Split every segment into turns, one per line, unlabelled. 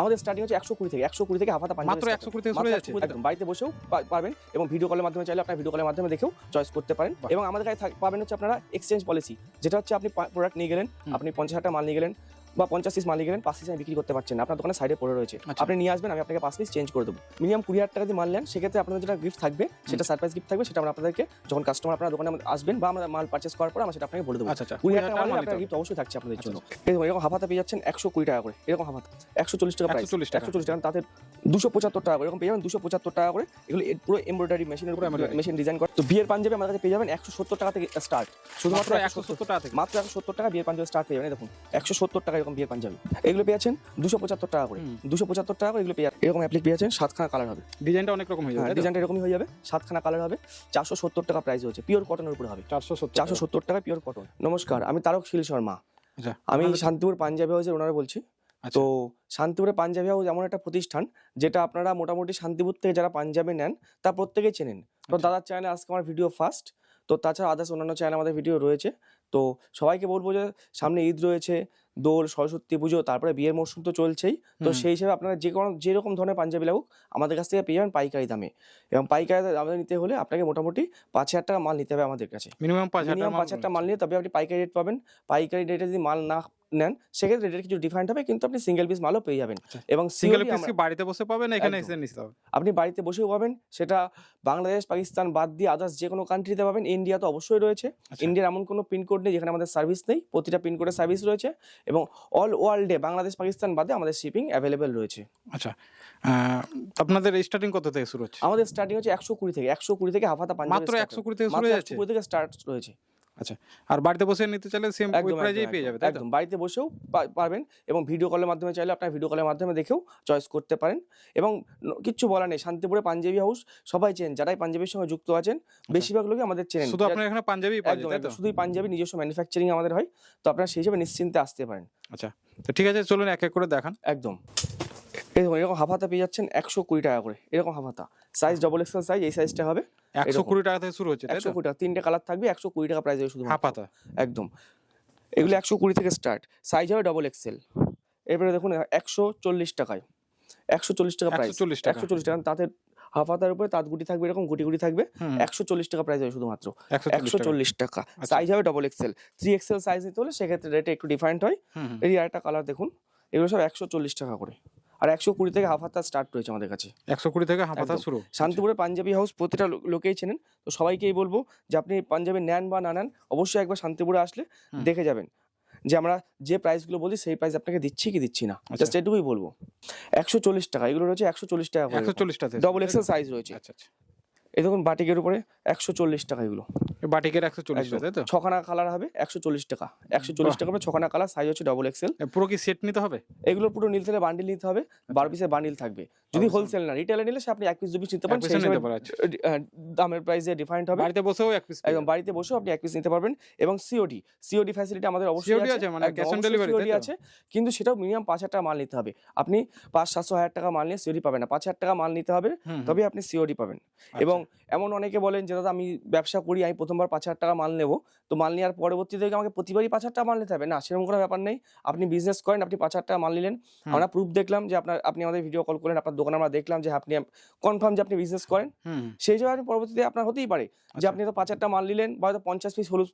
আমাদের স্টার্টিং হচ্ছে একশো কুড়ি থেকে একশো কুড়ি থেকে হাফাতা
মাত্র
একশো
কুড়ি থেকে
চলে
যাচ্ছে?
একদম বাড়িতে বসেও পাবেন পারবেন এবং ভিডিও কলের মাধ্যমে চাইলে আপনার ভিডিও কলের মাধ্যমে দেখেও চয়েস করতে পারেন। এবং আমাদের কাছে পাবেন হচ্ছে আপনারা এক্সচেঞ্জ পলিসি যেটা হচ্ছে আপনি প্রোডাক্ট নিয়ে গেলেন আপনি পঞ্চাশ হাজার মাল নিয়ে গেলেন বা পঞ্চাশ পিস মাল গেলেন পাঁচ পিস আমি বিক্রি করতে পারছেন আপনার দোকানে সাইডে পড়ে রয়েছে।
আচ্ছা।
আপনি নিয়ে আসবেন আমি আপনাকে পাঁচ পিস চেঞ্জ করে দেবো। মিনিমাম কুড়ি হাজার টাকা দিয়ে মাল নেন সেক্ষেত্রে আপনাদের যেটা গিফট থাকবে সেটা সারপ্রাইজ গিফট থাকবে সেটা আমরা আপনাদেরকে যখন কাস্টমার আপনার দোকানে আসবেন বা আমরা মাল পারচেস করার পর আমরা সেটা আপনাকে বলে দেবো।
আচ্ছা আচ্ছা।
কুড়ি হাজার টাকা আপনার গিফট অবশ্যই থাকছে আপনাদের জন্য। এরকম হাফাতা পেয়ে যাচ্ছেন একশো কুড়ি টাকা করে। এরকম হাফাতা একশো চল্লিশ টাকা
140 টাকা।
একশো চল্লিশ টাকা তাতে দুশো পঁচাত্তর টাকা করে। এরকম পেয়ে যাবেন দুশো পঁচাত্তর টাকা করে। এগুলো পুরো এমব্রয়ডারি মেশিনের উপর মেশিন ডিজাইন করে। তো বিয়ের পাঞ্জাবি আমাদের কাছে পেয়ে যাবেন একশো সত্তর টাকা থেকে স্টার্ট শুধুমাত্র একশো
170 টাকা থেকে।
মাত্র একশো সত্তর টাকা বিয়ের পাঞ্জাবি স্টার্ট পেয়ে যাবেন। দেখুন একশো সত্তর টাকা এরকম বিয়ের পাঞ্জাবি। এগুলো পেয়ে যাচ্ছেন দুশো পঁচাত্তর টাকা করে। দুশো পঁচাত্তর টাকা করে এগুলো পেয়ে এরকম অ্যাপ্লিক পেয়ে যাচ্ছেন সাতখানা কালার হবে।
ডিজাইনটা অনেক রকম হয়ে
হ্যাঁ
যাবে
ডিজাইনটা এরকমই হয়ে যাবে। সাতখানা কালার হবে চারশো সত্তর টাকা প্রাইস হচ্ছে। পিওর কটনের উপরে হবে।
চারশো সত্তর
চারশো সত্তর টাকা পিওর কটন নমস্কার আমি তারক শিল শর্মা।
আচ্ছা
আমি শান্তিপুর পাঞ্জাবি হাউসের ওনারা বলছি।
আচ্ছা।
তো শান্তিপুরে পাঞ্জাবি হাউস এমন একটা প্রতিষ্ঠান যেটা আপনারা মোটামুটি শান্তিপুর থেকে যারা পাঞ্জাবি নেন তা প্রত্যেকেই চেনেন। তো
আচ্ছা।
দাদার চ্যানেলে আজকে আমার ভিডিও ফার্স্ট তো তাছাড়া আদার্স অন্যান্য চ্যানেল আমাদের ভিডিও রয়েছে। তো সবাইকে বলব যে সামনে ঈদ রয়েছে দোল সরস্বতী পুজো তারপরে বিয়ের মরশুম তো চলছেই। তো সেই হিসেবে আপনারা যে কোনো যেরকম ধরনের পাঞ্জাবি লাগুক আমাদের কাছ থেকে পেয়ে যাবেন পাইকারি দামে। এবং পাইকারি দামে নিতে হলে আপনাকে মোটামুটি পাঁচ হাজার টাকা মাল নিতে হবে আমাদের কাছে।
মিনিমাম পাঁচ হাজার
মিনিমাম পাঁচ হাজার টাকা মাল নিয়ে তবে আপনি পাইকারি রেট পাবেন। পাইকারি রেটে যদি মাল না নেন সেক্ষেত্রে রেটের কিছু ডিফারেন্ট হবে কিন্তু আপনি সিঙ্গেল পিস মালও পেয়ে যাবেন।
আচ্ছা।
এবং
সিঙ্গেল পিস কি বাড়িতে বসে পাবেন না এখানে এসে নিতে হবে?
আপনি বাড়িতে বসেও পাবেন সেটা বাংলাদেশ পাকিস্তান বাদ দিয়ে আদার্স যে কোনো কান্ট্রিতে পাবেন ইন্ডিয়া তো অবশ্যই রয়েছে।
আচ্ছা।
ইন্ডিয়ার এমন কোনো পিনকোড নেই যেখানে আমাদের সার্ভিস নেই প্রতিটা পিনকোডের সার্ভিস রয়েছে এবং অল ওয়ার্ল্ডে বাংলাদেশ পাকিস্তান বাদে আমাদের শিপিং অ্যাভেলেবেল রয়েছে।
আচ্ছা আপনাদের স্টার্টিং কত থেকে শুরু হচ্ছে?
আমাদের স্টার্টিং হচ্ছে একশো কুড়ি থেকে একশো কুড়ি থেকে হাফাতা পাঞ্জাবি
মাত্র একশো কুড়ি থেকে শুরু
একশো কুড়ি থেকে স্টার্ট রয়েছে।
আচ্ছা আর বাড়িতে বসে নিতে চাইলে সেম ওই প্রাইজেই পেয়ে যাবে
একদম, বাড়িতে বসেও পারবেন এবং ভিডিও কলের মাধ্যমে চাইলে আপনার ভিডিও কলের মাধ্যমে দেখেও চয়েস করতে পারেন। এবং কিচ্ছু বলার নেই শান্তিপুরে পাঞ্জাবি হাউস সবাই চেন যারাই পাঞ্জাবির সঙ্গে যুক্ত আছেন বেশিরভাগ লোকই আমাদের চেনেন।
শুধু আপনার এখানে পাঞ্জাবি
একদম শুধুই পাঞ্জাবি নিজস্ব ম্যানুফ্যাকচারিং আমাদের হয় তো আপনারা সেই হিসেবে নিশ্চিন্তে আসতে পারেন।
আচ্ছা তো ঠিক আছে চলুন এক এক করে দেখান।
একদম। দেখুন এরকম হাফাতা পেয়ে যাচ্ছেন একশো কুড়ি টাকা করে এরকম হাফাতা সাইজ ডবল এক্সেল সাইজ এই সাইজটা হবে
একশো কুড়ি টাকা থেকে শুরু হচ্ছে
একশো কুড়ি টাকা তিনটে কালার থাকবে একশো কুড়ি টাকা প্রাইস হবে শুধু
হাফ পাতা
একদম। এগুলো একশো কুড়ি থেকে স্টার্ট সাইজ হবে ডবল এক্সেল এরপরে দেখুন একশো চল্লিশ টাকায়। একশো চল্লিশ টাকা প্রাইস
140 টাকা।
একশো চল্লিশ টাকা। তাতে হাফ হাতার উপরে তাঁত গুটি থাকবে এরকম গুটি গুটি থাকবে একশো চল্লিশ টাকা প্রাইস হবে শুধুমাত্র।
একশো
চল্লিশ টাকা। সাইজ হবে double XL three XL size নিতে হলে সেক্ষেত্রে রেটে একটু ডিফারেন্ট হয়। এই আরেকটা কালার দেখুন। এগুলো সব একশো চল্লিশ টাকা করে। আর একশো কুড়ি থেকে হাফ হাতা স্টার্ট রয়েছে আমাদের কাছে।
একশো কুড়ি থেকে হাফ
একদম।
শুরু?
শান্তিপুরে পাঞ্জাবি হাউস প্রতিটা লোকেই চেনেন। তো সবাইকেই বলব যে আপনি পাঞ্জাবি নেন বা না নেন অবশ্যই একবার শান্তিপুরে আসলে দেখে যাবেন। যে আমরা যে প্রাইসগুলো বলি সেই প্রাইস আপনাকে দিচ্ছি কি দিচ্ছি না?
আচ্ছা।
জাস্ট এটুকুই বলব। একশো চল্লিশ টাকা এগুলো রয়েছে একশো চল্লিশ টাকা
একশো চল্লিশ টাকা
ডবল এক্সেল সাইজ রয়েছে।
আচ্ছা আচ্ছা।
এই দেখুন বাটিকের উপরে একশো চল্লিশ টাকা এগুলো।
বাটিকের একশো চল্লিশ। তাই তো?
ছখানা কালার হবে একশো চল্লিশ টাকা। একশো চল্লিশ টাকা হবে ছখানা কালার সাইজ হচ্ছে ডবল এক্সেল
পুরো কি সেট নিতে হবে?
এগুলো পুরো নিতে হলে বান্ডিল নিতে হবে বারো পিসের বান্ডিল থাকবে। যদি হোলসেল না রিটেলে নিলে সে আপনি এক পিস দু পিস নিতে পারেন সেই
আচ্ছা।
দামের প্রাইসে ডিফারেন্ট হবে।
বাড়িতে বসেও এক পিস
একদম বাড়িতে বসেও আপনি এক পিস নিতে পারবেন। এবং সিওডি সিওডি ফ্যাসিলিটি আমাদের অবশ্যই
আছে, মানে delivery, তাই তো?
আছে কিন্তু সেটাও মিনিমাম পাঁচ হাজার টাকা মাল নিতে হবে। আপনি পাঁচ সাতশো হাজার টাকা মাল নিয়ে সিওডি পাবেন না পাঁচ হাজার টাকা মাল নিতে হবে। তবে আপনি সিওডি পাবেন।
আচ্ছা।
এবং এমন অনেকে বলেন যে দাদা আমি ব্যবসা করি আমি প্রথমবার পাঁচ হাজার টাকা মাল নেব। তো মাল নেওয়ার পরবর্তীতে আমাকে প্রতিবারই পাঁচ হাজার টাকা মাল নিতে হবে। না সেরকম কোনো ব্যাপার নেই। আপনি বিজনেস করেন আপনি পাঁচ হাজার টাকা মাল নিলেন। আমরা প্রুফ দেখলাম যে আপনার আপনি আমাদের ভিডিও কল করলেন আপনার দোকানে আমরা দেখলাম যে আপনি কনফার্ম যে আপনি বিজনেস করেন। সেই হিসেবে আপনি পরবর্তীতে আপনার হতেই পারে যে
আচ্ছা।
আপনি তো পাঁচ একটা মাল নিলেন বা হয়তো পঞ্চাশ পিস হলুদ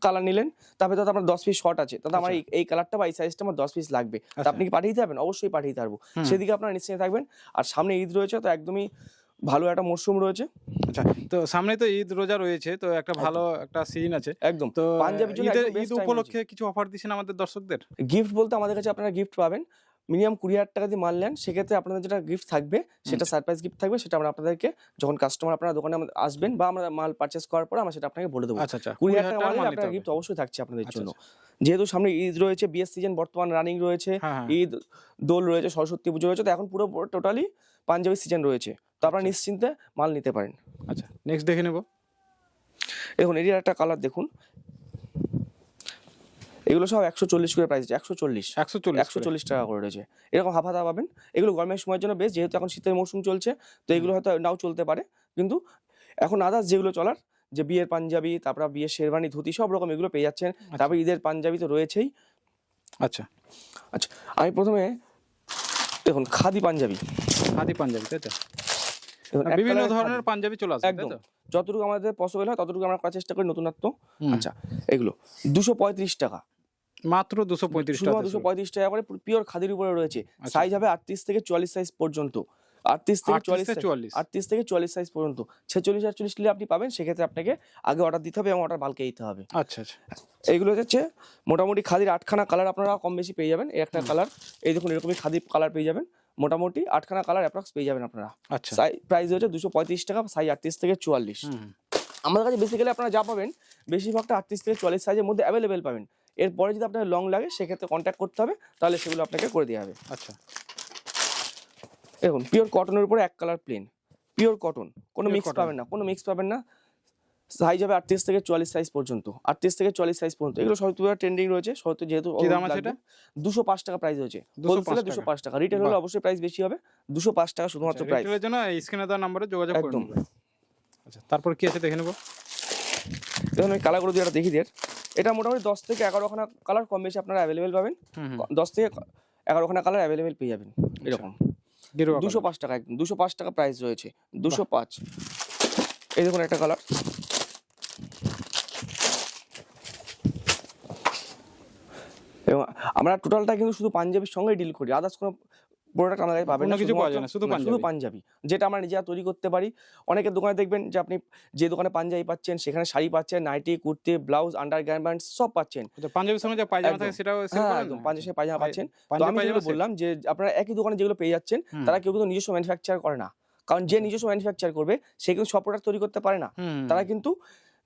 কালার নিলেন তারপরে তো আপনার দশ পিস শর্ট আছে। তাতে আমার এই- এই কালারটা বা এই সাইজটা আমার দশ পিস লাগবে। তা
আচ্ছা।
আপনি কি পাঠিয়ে পারবেন? অবশ্যই পাঠিয়ে পারব। সেদিকে আপনারা নিশ্চিন্ত থাকবেন। আর সামনে ঈদ রয়েছে তো একদমই ভালো একটা মরশুম রয়েছে।
আচ্ছা তো সামনে তো ঈদ রোজা রয়েছে তো একটা ভালো একটা সিজন আছে।
একদম।
তো
পাঞ্জাবির জন্য
ঈদের ঈদ উপলক্ষে কিছু অফার দিচ্ছেন আমাদের দর্শকদের?
গিফট বলতে আমাদের কাছে আপনারা গিফট পাবেন। মিনিমাম কুড়ি হাজার টাকা দিয়ে মাল নেন। সেক্ষেত্রে আপনাদের যেটা গিফট থাকবে সেটা সারপ্রাইজ গিফট থাকবে সেটা আমরা আপনাদেরকে যখন কাস্টমার আপনার দোকানে আমাদের আসবেন বা আমরা মাল পারচেস করার পর আমরা সেটা আপনাকে বলে দেবো।
আচ্ছা আচ্ছা।
কুড়ি হাজার টাকা মাল আপনার গিফট অবশ্যই থাকছে আপনাদের
আচ্ছা,
জন্য। যেহেতু সামনে ঈদ রয়েছে বিয়ের সিজন বর্তমান রানিং রয়েছে
হ্যাঁ হ্যাঁ।
ঈদ দোল রয়েছে সরস্বতী পুজো রয়েছে তো এখন পুরো টোটালি পাঞ্জাবি সিজন রয়েছে। তো আপনারা নিশ্চিন্তে মাল নিতে পারেন।
আচ্ছা নেক্সট দেখে নেব।
দেখুন এর একটা কালার দেখুন। এগুলো সব একশো চল্লিশ করে প্রাইস একশো চল্লিশ।
একশো চল্লিশ
একশো চল্লিশ টাকা করে রয়েছে। এরকম হাফ হাতা পাবেন। এগুলো গরমের সময়ের জন্য বেশ যেহেতু এখন শীতের মৌসুম চলছে তো এগুলো হয়তো নাও চলতে পারে। কিন্তু এখন আদার্স যেগুলো চলার যে বিয়ের পাঞ্জাবি তারপর বিয়ের শেরবানি ধুতি সব রকম এগুলো পেয়ে যাচ্ছেন। তারপর ঈদের পাঞ্জাবি তো রয়েছেই।
আচ্ছা।
আচ্ছা আমি প্রথমে দেখুন খাদি পাঞ্জাবি।
খাদি পাঞ্জাবি তাই তো? বিভিন্ন ধরনের পাঞ্জাবি চলে আসবে
একদম। যতটুকু আমাদের পসিবল হয় ততটুকু আমরা করার চেষ্টা করি নতুনত্ব। আচ্ছা এগুলো। দুশো পঁয়ত্রিশ টাকা।
মাত্র দুশো পঁয়ত্রিশ টাকা
দুশো পঁয়ত্রিশ টাকা করে পিওর খাদির উপরে রয়েছে। সাইজ হবে আটত্রিশ থেকে চুয়াল্লিশ সাইজ পর্যন্ত। আটত্রিশ থেকে চুয়াল্লিশ
চুয়াল্লিশ।
আটত্রিশ থেকে চুয়াল্লিশ সাইজ পর্যন্ত। ছেচল্লিশ আটচল্লিশ নিলে আপনি পাবেন সেক্ষেত্রে আপনাকে আগে অর্ডার দিতে হবে এবং অর্ডার বালকে দিতে হবে।
আচ্ছা আচ্ছা।
এইগুলো হচ্ছে মোটামুটি খাদির আটখানা কালার আপনারা কম বেশি পেয়ে যাবেন। এই একটা কালার এই দেখুন এরকমই খাদির কালার পেয়ে যাবেন। মোটামুটি আটখানা কালার অ্যাপ্রক্স পেয়ে যাবেন আপনারা।
আচ্ছা।
প্রাইস হচ্ছে দুশো পঁয়ত্রিশ টাকা সাইজ আটত্রিশ থেকে চুয়াল্লিশ। আমাদের কাছে বেসিক্যালি আপনারা যা পাবেন বেশিরভাগটা আটত্রিশ থেকে চুয়াল্লিশ সাইজের মধ্যে অ্যাভেলেবেল পাবেন। এরপরে যদি আপনার লং লাগে সেক্ষেত্রে কন্ট্যাক্ট করতে হবে তাহলে সেগুলো আপনাকে করে দেওয়া হবে।
আচ্ছা।
দেখুন পিওর কটনের উপরে এক কালার প্লেন পিওর কটন কোনো মিক্স। পাবেন না কোনো মিক্স পাবেন না। সাইজ হবে আটত্রিশ থেকে চুয়াল্লিশ সাইজ পর্যন্ত। আটত্রিশ থেকে চুয়াল্লিশ সাইজ পর্যন্ত। এগুলো সত্তর ট্রেন্ডিং রয়েছে। সত্তর যেহেতু দুশো পাঁচ টাকা প্রাইস
রয়েছে
হোলসেলে দুশো পাঁচ টাকা। রিটেল হলে অবশ্যই প্রাইস বেশি হবে। দুশো পাঁচ টাকা শুধুমাত্র প্রাইস
রিটেলের জন্য স্ক্রিনে দেওয়া নম্বরে যোগাযোগ
একদম।
আচ্ছা তারপর কি আছে দেখে নেব?
দেখুন আমি কালারগুলো দিয়ে একটা দেখি দিয়ে এটা মোটামুটি দশ থেকে এগারোখানা কালার কম বেশি আপনারা অ্যাভেলেবেল পাবেন। দশ থেকে এগারোখানা কালার অ্যাভেলেবেল পেয়ে যাবেন। এরকম। দুশো পাঁচ টাকা একদম। দুশো পাঁচ টাকা প্রাইস রয়েছে। দুশো পাঁচ। এই দেখুন একটা কালার এবং আমরা টোটালটা কিন্তু শুধু পাঞ্জাবির সঙ্গে ডিল করি। আদার্স কোনো প্রোডাক্ট আমাদের পাবেন না
কিছু পাওয়া যায় না, শুধু
শুধু
পাঞ্জাবি।
যেটা আমরা নিজেরা তৈরি করতে পারি। অনেকের দোকানে দেখবেন যে আপনি যে দোকানে পাঞ্জাবি পাচ্ছেন সেখানে শাড়ি পাচ্ছেন nightie kurti blouse under garments সব পাচ্ছেন।
আচ্ছা পাঞ্জাবির সঙ্গে যে পায়জামা থাকে সেটাও
হ্যাঁ একদম? পাঞ্জাবি পায়জামা পাচ্ছেন। তো আমি যেগুলো বললাম যে আপনারা একই দোকানে যেগুলো পেয়ে যাচ্ছেন তারা কেউ কিন্তু নিজস্ব ম্যানুফ্যাকচার করে না। কারণ যে নিজস্ব ম্যানুফ্যাকচার করবে সে কিন্তু সব প্রোডাক্ট তৈরি করতে পারে না। তারা কিন্তু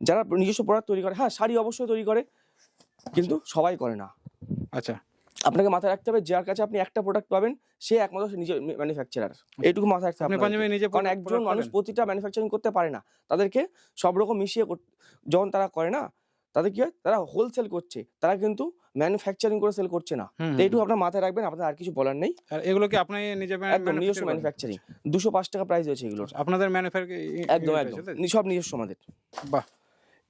যারা নিজস্ব প্রোডাক্ট তৈরি করে হ্যাঁ শাড়ি অবশ্যই তৈরি করে কিন্তু সবাই করে না।
আচ্ছা।
আপনাকে মাথায় রাখতে হবে যার কাছে আপনি একটা প্রোডাক্ট পাবেন সে একমাত্র সে নিজের ম্যানুফ্যাকচারার এইটুকু মাথায় রাখতে হবে
আপনি নিজে
কারণ একজন মানুষ প্রতিটা ম্যানুফ্যাকচারিং করতে পারে না। তাদেরকে সব রকম মিশিয়ে যখন তারা করে না তাদের কি হয়? তারা হোলসেল করছে। তারা কিন্তু ম্যানুফ্যাকচারিং করে সেল করছে না। তো এইটুকু আপনার মাথায় রাখবেন আপনার আর কিছু বলার নেই।
আর এগুলো কি আপনি নিজে
একদম নিজস্ব ম্যানুফ্যাকচারিং দুশো পাঁচ টাকা প্রাইস হয়েছে এগুলোর।
আপনাদের ম্যানুফ্যাকচার
একদম একদম। সব নিজস্ব আমাদের।
বাহ।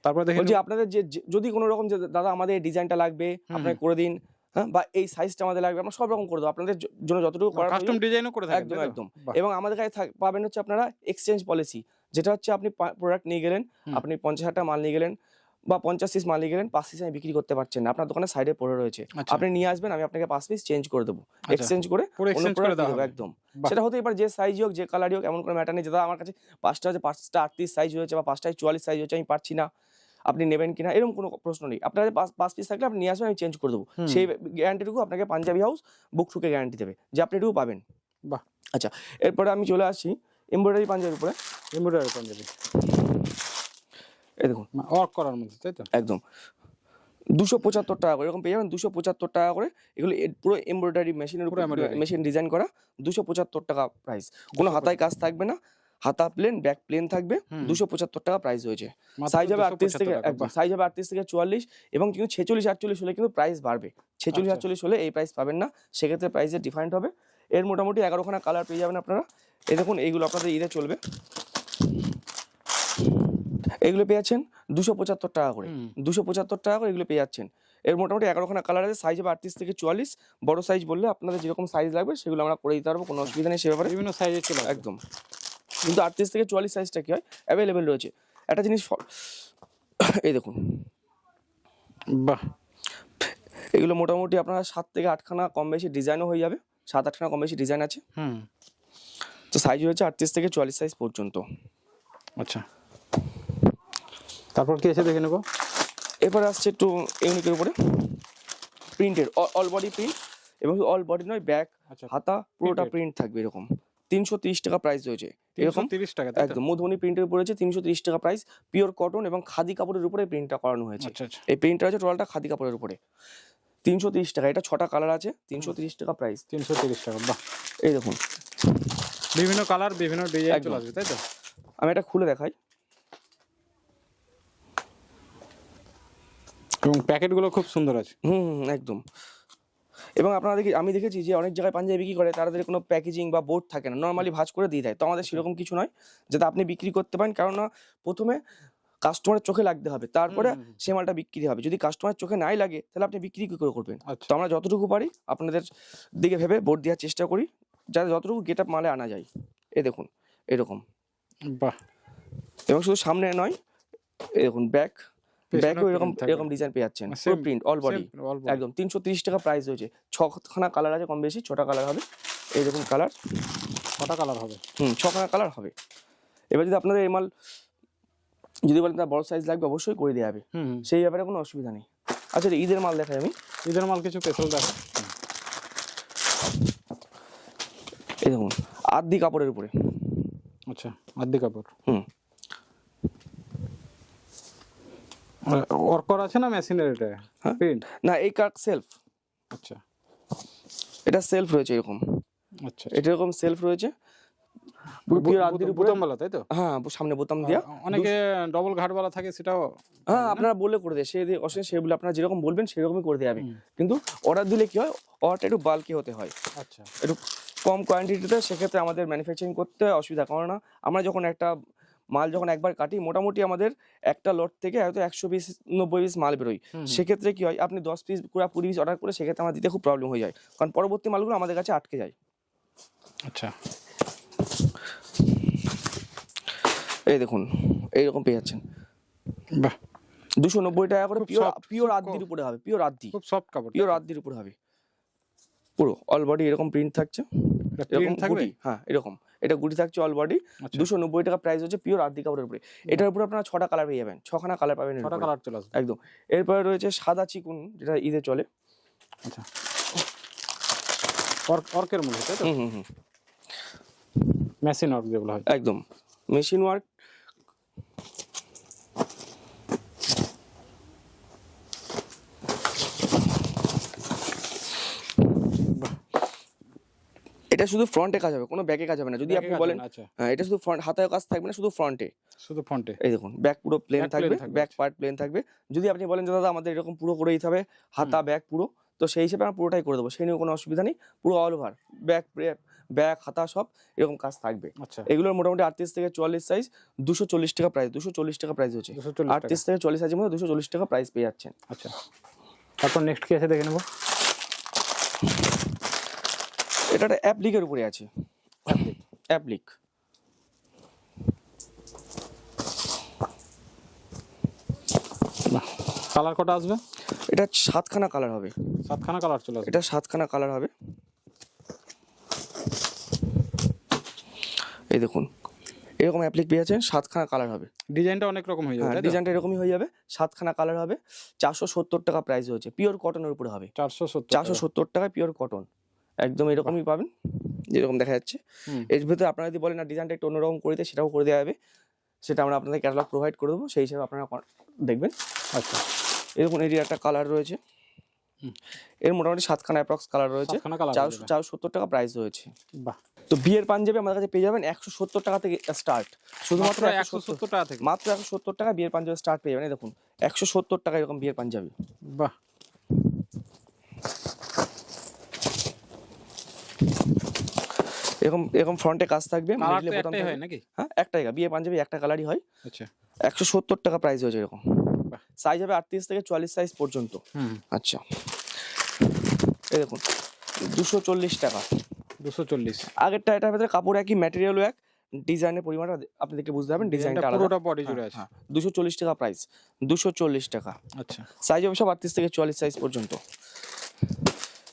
তারপর দেখেন
বলছি আপনাদের যে যে- যদি কোনো রকম যে দাদা আমাদের এই ডিজাইনটা লাগবে আপনাকে করে দিন হ্যাঁ বা এই সাইজটা আমাদের লাগবে আমরা সব রকম করে দেবো। আপনাদের জন্য যতটুকু করার
কাস্টম ডিজাইনও করে থাকেন
একদম একদম। এবং আমাদের কাছে পাবেন হচ্ছে আপনারা এক্সচেঞ্জ পলিসি যেটা হচ্ছে আপনি প্রোডাক্ট নিয়ে গেলেন আপনি পঞ্চাশ হাজার মাল নিয়ে গেলেন বা পঞ্চাশ পিস মাল নিয়ে গেলেন পাঁচ পিস আমি বিক্রি করতে পারছেন না। আপনার দোকানে সাইডে পড়ে রয়েছে।
আচ্ছা।
আপনি নিয়ে আসবেন আমি আপনাকে পাঁচ পিস চেঞ্জ করে দেবো। এক্সচেঞ্জ করে প্রোডাক্ট
দেওয়া
একদম। সেটা হতেই পারে যে সাইজ হোক যে কালারই হোক এমন কোনো ম্যাটার নেই। যে দাদা আমার কাছে পাঁচটা হচ্ছে পাঁচটা আটত্রিশ সাইজ হয়েছে বা পাঁচটায় চুয়াল্লিশ সাইজ হয়েছে আমি পারছি না। আপনি নেবেন কিনা এরকম কোনো প্রশ্ন নেই। আপনার পাঁচ পিস থাকলে আপনি নিয়ে আসবেন আমি চেঞ্জ করে দেবো। সেই গ্যারান্টিটুকু আপনাকে পাঞ্জাবি হাউস বুক টুকে গ্যারান্টি দেবে যে আপনি এটুকু পাবেন।
বাহ।
আচ্ছা এরপরে আমি চলে আসছি এমব্রয়ডারি পাঞ্জাবির উপরে।
এমব্রয়ডারি পাঞ্জাবি।
এই দেখুন।
ওয়ার্ক করার মধ্যে তাই তো?
একদম। দুশো পঁচাত্তর টাকা করে এরকম পেয়ে যাবেন দুশো পঁচাত্তর টাকা করে। এগুলো পুরো এমব্রয়ডারি মেশিনের উপরে মেশিন ডিজাইন করা দুশো পঁচাত্তর টাকা প্রাইস কোনো হাতায় কাজ থাকবে না হাতা প্লেন ব্যাক প্লেন থাকবে। দুশো পঁচাত্তর টাকা প্রাইস হয়েছে। সাইজ হবে আটত্রিশ থেকে। সাইজ হবে আটত্রিশ থেকে চুয়াল্লিশ এবং কিন্তু ছেচল্লিশ আটচল্লিশ হলে কিন্তু প্রাইস বাড়বে। ছেচল্লিশ
আচ্ছা।
আটচল্লিশ হলে এই প্রাইস পাবেন না। সেক্ষেত্রে প্রাইসের ডিফারেন্ট হবে। এর মোটামুটি এগারোখানা কালার পেয়ে যাবেন আপনারা। এই দেখুন এইগুলো আপনাদের ঈদে চলবে। এগুলো পেয়ে যাচ্ছেন দুশো পঁচাত্তর টাকা করে। দুশো পঁচাত্তর টাকা করে এগুলো পেয়ে যাচ্ছেন। এর মোটামুটি এগারোখানা কালার আছে। সাইজ হবে আটত্রিশ থেকে চুয়াল্লিশ। বড় সাইজ বললে আপনাদের যেরকম সাইজ লাগবে সেগুলো আমরা করে দিতে পারব। কোনো অসুবিধা নেই সে ব্যাপারে
বিভিন্ন সাইজের চলে আসবে।
একদম। কিন্তু আটত্রিশ থেকে চুয়াল্লিশ সাইজটা কি হয়? অ্যাভেলেবেল রয়েছে। একটা জিনিস এই দেখুন।
বাহ।
এগুলো মোটামুটি আপনার সাত থেকে আটখানা কম বেশি ডিজাইনও হয়ে যাবে। সাত আটখানা কম বেশি ডিজাইন আছে।
হুম।
তো সাইজ হয়েছে আটত্রিশ থেকে চুয়াল্লিশ সাইজ পর্যন্ত।
আচ্ছা। তারপর কি আছে দেখে নেব?
এরপরে আসছে একটু ইউনিকের উপরে। প্রিন্টেড অল বডি প্রিন্ট এবং অল বডি নয় ব্যাক
আচ্ছা।
হাতা পুরোটা প্রিন্ট থাকবে এরকম। তিনশো তিরিশ টাকা প্রাইস রয়েছে। এরকম
তিরিশ টাকা?
একদম মধুবনী প্রিন্টের উপরে রয়েছে তিনশো তিরিশ টাকা প্রাইস পিওর কটন এবং খাদি কাপড়ের উপরে প্রিন্টটা করানো হয়েছে।
আচ্ছা আচ্ছা।
এই প্রিন্টটা আছে টোটালটা খাদি কাপড়ের উপরে। তিনশো তিরিশ টাকা এটা ছটা কালার আছে তিনশো তিরিশ টাকা প্রাইস
তিনশো তিরিশ টাকা বাহ।
এই দেখুন।
বিভিন্ন কালার বিভিন্ন ডিজাইন চলে আসবে তাই তো?
আমি এটা খুলে দেখাই।
এবং প্যাকেটগুলো খুব সুন্দর আছে।
হুম, হুম, একদম। এবং আপনারা দেখি আমি দেখেছি যে অনেক জায়গায় পাঞ্জাবি বিক্রি করে তাদের কোনো প্যাকেজিং বা বোর্ড থাকে না। নর্মালি ভাঁজ করে দিয়ে দেয়। তো আমাদের সেরকম কিছু নয় যাতে আপনি বিক্রি করতে পারেন। কেননা প্রথমে কাস্টমারের চোখে লাগতে হবে। তারপরে। সে মালটা বিক্রি হবে। যদি কাস্টমারের চোখে নাই লাগে তাহলে আপনি বিক্রি কি করে করবেন?
আচ্ছা।
তো আমরা যতটুকু পারি আপনাদের দিকে ভেবে বোর্ড দেওয়ার চেষ্টা করি যাতে যতটুকু গেট আপ মালে আনা যায়। এ দেখুন এরকম।
বাহ।
এবং শুধু সামনে নয় এই দেখুন ব্যাক ব্যাকেও এরকম এরকম ডিজাইন পেয়ে যাচ্ছেন। পুরো প্রিন্ট অল বডি একদম তিনশো তিরিশ টাকা প্রাইস হয়েছে ছখানা কালার আছে কম বেশি ছটা কালার হবে। এই দেখুন কালার
কটা কালার হবে।
হুম ছখানা কালার হবে। এবার যদি আপনাদের এই মাল যদি বলেন তার বড় সাইজ লাগবে অবশ্যই করে দেওয়া হবে। সেই ব্যাপারে কোনো অসুবিধা নেই। আচ্ছা ঈদের মাল দেখাই আমি।
ঈদের মাল কিছু স্পেশাল দেখো
এই দেখুন আদি কাপড়ের উপরে।
আচ্ছা আদি কাপড়।
হুম।
ওয়ার্কার আছে না মেশিনের এটা?
হ্যাঁ।
প্রিন্ট?
না এই কার্ড সেলফ
আচ্ছা।
এটা সেলফ রয়েছে এরকম।
আচ্ছা
এটা এরকম সেলফ রয়েছে।
বেলা তাই তো?
হ্যাঁ সামনে বোতাম দিয়া।
অনেকে ডবল ঘাটওয়ালা থাকে সেটাও
হ্যাঁ আপনারা বললে করে দেয়। সে অবশ্যই সেগুলো আপনারা যেরকম বলবেন সেরকমই করে দেওয়া হবে। কিন্তু অর্ডার দিলে কি হয়? অর্ডারটা একটু বাল্কি হতে হয়।
আচ্ছা।
একটু কম কোয়ান্টিটিতে সেক্ষেত্রে আমাদের ম্যানুফ্যাকচারিং করতে অসুবিধা। কারণ না আমরা যখন একটা মাল যখন একবার কাটি মোটামুটি আমাদের একটা লট থেকে হয়তো একশো পিস নব্বই পিস মাল বেরোয়। সেক্ষেত্রে কি হয় আপনি দশ পিস পুরা কুড়ি পিস অর্ডার করে সেক্ষেত্রে আমার দিতে খুব প্রবলেম হয়ে যায়। কারণ পরবর্তী মালগুলো আমাদের কাছে আটকে যায়।
আচ্ছা।
এই দেখুন এইরকম পেয়ে যাচ্ছেন।
বাহ।
দুশো নব্বই টাকা করে পিওর পিওর আদির উপরে হবে পিওর আদি
খুব সফট কাপড়
পিওর আদির উপরে হবে। পুরো অল বডি এরকম প্রিন্ট থাকছে। এরকম গুটি হ্যাঁ এরকম। এটা গুটি থাকছে অল বডি
আচ্ছা।
দুশো নব্বই টাকা প্রাইস হচ্ছে পিওর আর্ধি কাপড়ের উপরে। এটার উপরে আপনারা ছটা কালার পেয়ে যাবেন ছখানা কালার পাবেন
ছটা কালার চলে আসবে।
একদম। এরপরে রয়েছে সাদা চিকুন যেটা ঈদে চলে।
আচ্ছা। অর্ক অর্কের মধ্যে তাই তো?
হুম হুম
মেশিন ওয়ার্ক যেগুলো হয়।
একদম। মেশিন ওয়ার্ক এটা শুধু ফ্রন্টে কাজ হবে কোনো ব্যাকে কাজ হবে না। যদি আপনি বলেন
আচ্ছা।
হ্যাঁ, এটা শুধু ফ্রন্ট হাতায় কাজ থাকবে না শুধু ফ্রন্টে
শুধু ফন্টে
এই দেখুন ব্যাক পুরো প্লেন থাকবে ব্যাক। পার্ট প্লেন থাকবে। যদি আপনি বলেন যে দাদা আমাদের এরকম পুরো করে দিতে হবে হাতা ব্যাক পুরো তো সেই হিসেবে আমরা পুরোটাই করে দেবো সেই নিয়ে কোনো অসুবিধা নেই পুরো অল ওভার ব্যাক ব্যাক হাতা সব এরকম কাজ থাকবে।
আচ্ছা।
এগুলোর মোটামুটি আটত্রিশ থেকে চুয়াল্লিশ সাইজ দুশো চল্লিশ টাকা প্রাইস দুশো চল্লিশ টাকা প্রাইস হচ্ছে। আটত্রিশ থেকে চল্লিশ সাইজের মধ্যে দুশো চল্লিশ টাকা প্রাইস পেয়ে যাচ্ছেন।
আচ্ছা। তারপর নেক্সট কি আছে দেখে নেব?
এটা একটা অ্যাপ্লিকের উপরে আছে। অ্যাপ্লিক
কালার কটা আসবে?
এটা সাতখানা কালার হবে।
সাতখানা কালার চলে
এটা সাতখানা কালার হবে। এই দেখুন এরকম অ্যাপ্লিক পেয়ে যাচ্ছেন সাতখানা কালার হবে।
ডিজাইনটা অনেক রকম হয়ে যাবে
হ্যাঁ ডিজাইনটা এরকমই হয়ে যাবে সাতখানা কালার হবে চারশো সত্তর টাকা প্রাইস হয়েছে পিওর কটনের উপরে হবে।
চারশো সত্তর
চারশো সত্তর টাকায় পিওর কটন একদম এরকমই পাবেন যেরকম দেখা যাচ্ছে। এর ভিতরে আপনারা যদি বলেন না ডিজাইনটা একটু অন্যরকম করে দিতে সেটাও করে দেওয়া হবে। সেটা আমরা আপনাদের ক্যাটালগ প্রোভাইড করে দেবো সেই হিসাবে আপনারা দেখবেন।
আচ্ছা।
এরকম এরিয়া একটা কালার রয়েছে। এর মোটামুটি সাতখানা অ্যাপ্রক্স কালার রয়েছে। চারশো চারশো সত্তর টাকা প্রাইস রয়েছে।
বাহ।
তো বিয়ের পাঞ্জাবি আমাদের কাছে পেয়ে যাবেন একশো সত্তর টাকা থেকে স্টার্ট শুধুমাত্র একশো সত্তর
টাকা থেকে।
মাত্র একশো সত্তর টাকা বিয়ের পাঞ্জাবি স্টার্ট পেয়ে যাবেন। এই দেখুন একশো সত্তর টাকা এরকম বিয়ের পাঞ্জাবি।
বাহ।
এরকম এরকম ফ্রন্টে কাজ থাকবে এ বোতাম থাকবে।
নাকি?
হ্যাঁ একটাই বিয়ে পাঞ্জাবি একটা কালারই হয়।
আচ্ছা।
একশো সত্তর টাকা প্রাইস হয়েছে এরকম। সাইজ হবে আটত্রিশ থেকে চুয়াল্লিশ সাইজ পর্যন্ত। আচ্ছা। এই দেখুন দুশো চল্লিশ টাকা।
দুশো চল্লিশ।
আগেরটা এটার ভেতরে কাপড় একই ম্যাটেরিয়ালও এক। ডিজাইনের পরিমাণটা আপনি দেখে বুঝতে পারবেন ডিজাইনটা আলাদা।
পুরোটা বডি জুড়ে আছে।
হ্যাঁ দুশো চল্লিশ টাকা প্রাইস দুশো চল্লিশ টাকা।
আচ্ছা।
সাইজ হবে সব আটত্রিশ থেকে চুয়াল্লিশ সাইজ পর্যন্ত।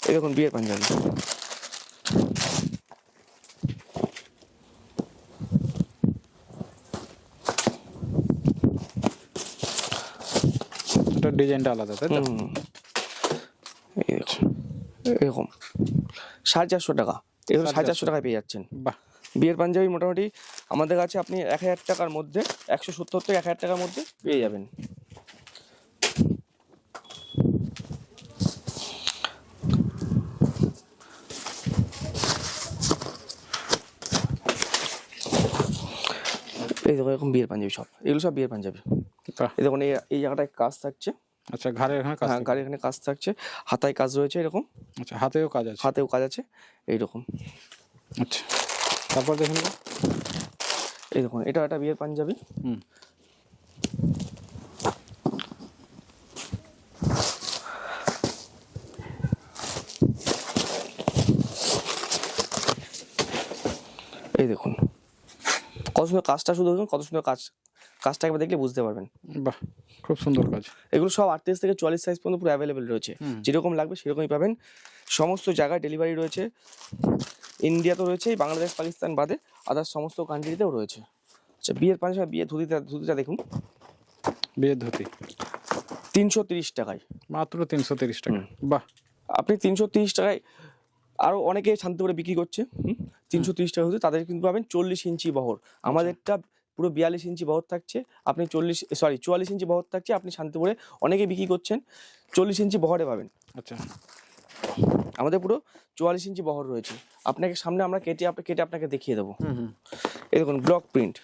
এই দেখুন বিয়ের পাঞ্জাবি।
ডিজাইনটা আলাদা তাই তো?
এরকম সাড়ে চারশো টাকা। এগুলো সাড়ে চারশো টাকায় পেয়ে যাচ্ছেন।
বাহ।
বিয়ের পাঞ্জাবি মোটামুটি আমাদের কাছে আপনি এক হাজার টাকার মধ্যে একশো সত্তর থেকে এক হাজার টাকার মধ্যে পেয়ে যাবেন। এই দেখো এরকম বিয়ের পাঞ্জাবি সব। এগুলো সব বিয়ের পাঞ্জাবি। এই দেখুন এই এই জায়গাটায় কাজ থাকছে।
আচ্ছা ঘাড়ের এখানে কাজ
হ্যাঁ। এখানে কাজ থাকছে। হাতায় কাজ রয়েছে এরকম।
আচ্ছা হাতেও কাজ আছে?
হাতেও কাজ আছে এইরকম।
আচ্ছা তারপর দেখে নেব
এই দেখুন এটা একটা বিয়ের পাঞ্জাবি।
হুম।
এই দেখুন কত সুন্দর কাজটা শুধু দেখুন কত সুন্দর কাজ কাজটা একবার দেখলে বুঝতে পারবেন।
বাহ খুব সুন্দর কাজ।
এগুলো সব আটত্রিশ থেকে চল্লিশ সাইজ পর্যন্ত পুরো অ্যাভেলেবেল রয়েছে। যেরকম লাগবে সেরকমই পাবেন। সমস্ত জায়গায় ডেলিভারি রয়েছে। ইন্ডিয়া তো রয়েছেই বাংলাদেশ পাকিস্তান বাদে আদার সমস্ত কান্ট্রিতেও রয়েছে। আচ্ছা বিয়ের পাঞ্জাবি বিয়ে ধুতিটা ধুতিটা দেখুন।
বিয়ের ধুতি।
তিনশো তিরিশ টাকায়।
মাত্র তিনশো তিরিশ টাকা। বাহ।
আপনি তিনশো তিরিশ টাকায় আরও অনেকে শান্তিপুরে বিক্রি করছে। তিনশো তিরিশ টাকা হতে তাদের কিন্তু পাবেন চল্লিশ ইঞ্চি বহর। আমাদেরটা পুরো বিয়াল্লিশ ইঞ্চি বহর থাকছে। আপনি চল্লিশ সরি চুয়াল্লিশ ইঞ্চি বহর থাকছে। আপনি শান্তিপুরে অনেকে বিক্রি করছেন। চল্লিশ ইঞ্চি বহরে পাবেন।
আচ্ছা।
আমাদের পুরো চুয়াল্লিশ ইঞ্চি বহর রয়েছে। আপনাকে সামনে আমরা কেটে কেটে আপনাকে দেখিয়ে দেবো। এই দেখুন ব্লক প্রিন্ট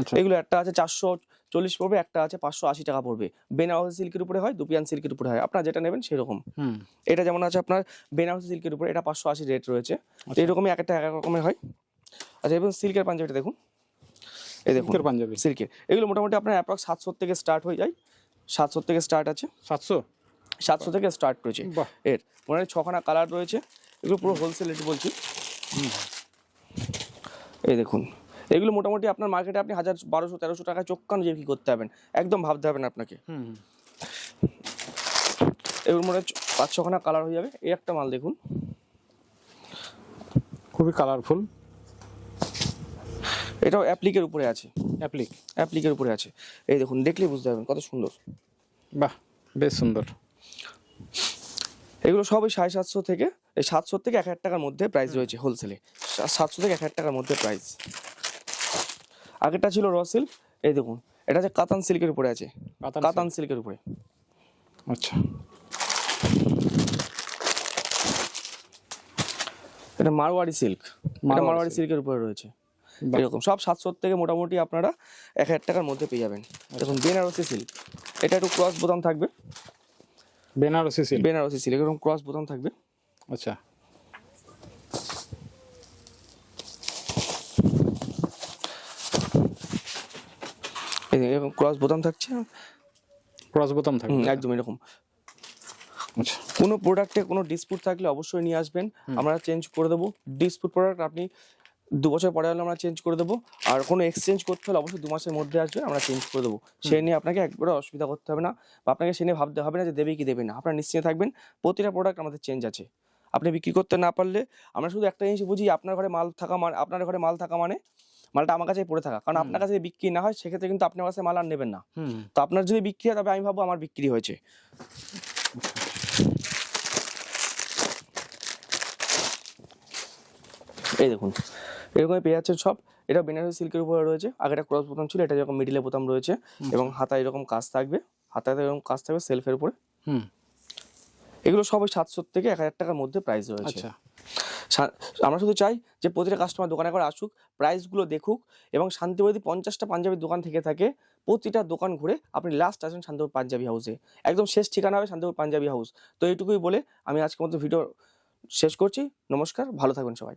আচ্ছা।
এগুলো একটা আছে চারশো চল্লিশ পড়বে একটা আছে পাঁচশো আশি টাকা পড়বে। বেনারসি সিল্কের উপরে হয় দুপিয়ান সিল্কের উপরে হয়। আপনারা যেটা নেবেন সেরকম।
হুম।
এটা যেমন আছে আপনার বেনারসি সিল্কের উপরে এটা পাঁচশো আশি রেট রয়েছে। এরকমই এক একটা এক এক রকমের হয়। আচ্ছা এবং সিল্কের পাঞ্জাবিটা দেখুন। এই দেখুন
পাঞ্জাবি।
সিল্কের। এগুলো মোটামুটি আপনার অ্যাপ্রক্স সাতশো থেকে স্টার্ট হয়ে যায়। সাতশো থেকে স্টার্ট আছে।
সাতশো?
সাতশো থেকে স্টার্ট রয়েছে এর মনে হয় ছখানা কালার রয়েছে। এগুলো পুরো হোলসেল রেট বলছি। এই দেখুন এগুলো মোটামুটি আপনার মার্কেটে আপনি হাজার বারোশো তেরোশো টাকা চোখ কান বিক্রি করতে হবেন একদম ভাবতে হবে না আপনাকে। এগুলো মনে হয় পাঁচ ছখানা কালার হয়ে যাবে। এই একটা মাল দেখুন।
খুবই কালারফুল
এটাও অ্যাপ্লিকের উপরে আছে।
অ্যাপ্লিক
অ্যাপ্লিকের উপরে আছে। এই দেখুন দেখলেই বুঝতে পারবেন কত সুন্দর।
বাহ বেশ সুন্দর।
এগুলো সবই সাড়ে সাতশো থেকে এই সাতশো থেকে এক হাজার টাকার মধ্যে প্রাইস রয়েছে হোলসেলে সাতশো থেকে এক হাজার টাকার মধ্যে প্রাইস আগেরটা ছিল র সিল্ক এই দেখুন এটা হচ্ছে কাতান সিল্কের উপরে আছে।
কাতান
কাতান সিল্কের উপরে।
আচ্ছা।
এটা মারওয়াড়ি সিল্ক এটা
মারওয়াড়ি
সিল্কের উপরে রয়েছে। এরকম। সব সাতশো থেকে মোটামুটি আপনারা এক হাজার টাকার মধ্যে পেয়ে যাবেন। দেখুন বেনারসি সিল্ক এটা একটু ক্রস বোতাম থাকবে।
বেনারসি সিল্ক
বেনারসি সিল্ক এরকম ক্রস বোতাম থাকবে।
আচ্ছা।
এরকম ক্রস বোতাম থাকছে।
ক্রস বোতাম থাকবে।
একদম এরকম।
আচ্ছা।
কোনো প্রোডাক্টে কোনো ডিসপুট থাকলে অবশ্যই নিয়ে আসবেন। আমরা চেঞ্জ করে দেবো। ডিসপুট প্রোডাক্ট আপনি দু বছর পরে হলে আমরা চেঞ্জ করে দেবো। আর কোনো এক্সচেঞ্জ করতে হলে অবশ্যই দু মাসের মধ্যে আসবে আমরা চেঞ্জ করে দেবো। সে নিয়ে আপনাকে একবারে অসুবিধা করতে হবে না বা আপনাকে সে নিয়ে ভাবতে হবে না যে দেবে কি দেবে না। আপনারা নিশ্চিন্ত থাকবেন প্রতিটা প্রোডাক্ট আমাদের চেঞ্জ আছে। আপনি বিক্রি করতে না পারলে আমরা শুধু একটা জিনিস বুঝি আপনার ঘরে মাল থাকা মানে আপনার ঘরে মাল থাকা মানে মালটা আমার কাছে পড়ে থাকা। কারণ আপনার কাছে বিক্রি না হয় সেক্ষেত্রে কিন্তু আপনার কাছে মাল আর নেবেন না। তো আপনার যদি বিক্রি হয় তবে আমি ভাববো আমার বিক্রি হয়েছে। এই দেখুন। এরকম পেয়ে যাচ্ছেন সব। এটা বেনারসি সিল্কের উপরে রয়েছে। আগেটা ক্রস বোতাম ছিল এটা যেরকম মিডিলে বোতাম রয়েছে এবং হাতায় এরকম কাজ থাকবে। হাতায় এরকম কাজ থাকবে সেলফের উপরে।
হুম।
এগুলো সবই সাতশো থেকে এক হাজার টাকার মধ্যে প্রাইস রয়েছে।
আচ্ছা।
আমরা শুধু চাই যে প্রতিটা কাস্টমার দোকানে করে আসুক প্রাইসগুলো দেখুক এবং শান্তিপুর যদি পঞ্চাশটা পাঞ্জাবির দোকান থেকে থাকে প্রতিটা দোকান ঘুরে আপনি লাস্ট আসেন শান্তিপুর পাঞ্জাবি হাউসে একদম শেষ ঠিকানা হবে শান্তিপুর পাঞ্জাবি হাউস তো এইটুকুই বলে আমি আজকের মতো ভিডিও শেষ করছি। নমস্কার ভালো থাকবেন সবাই।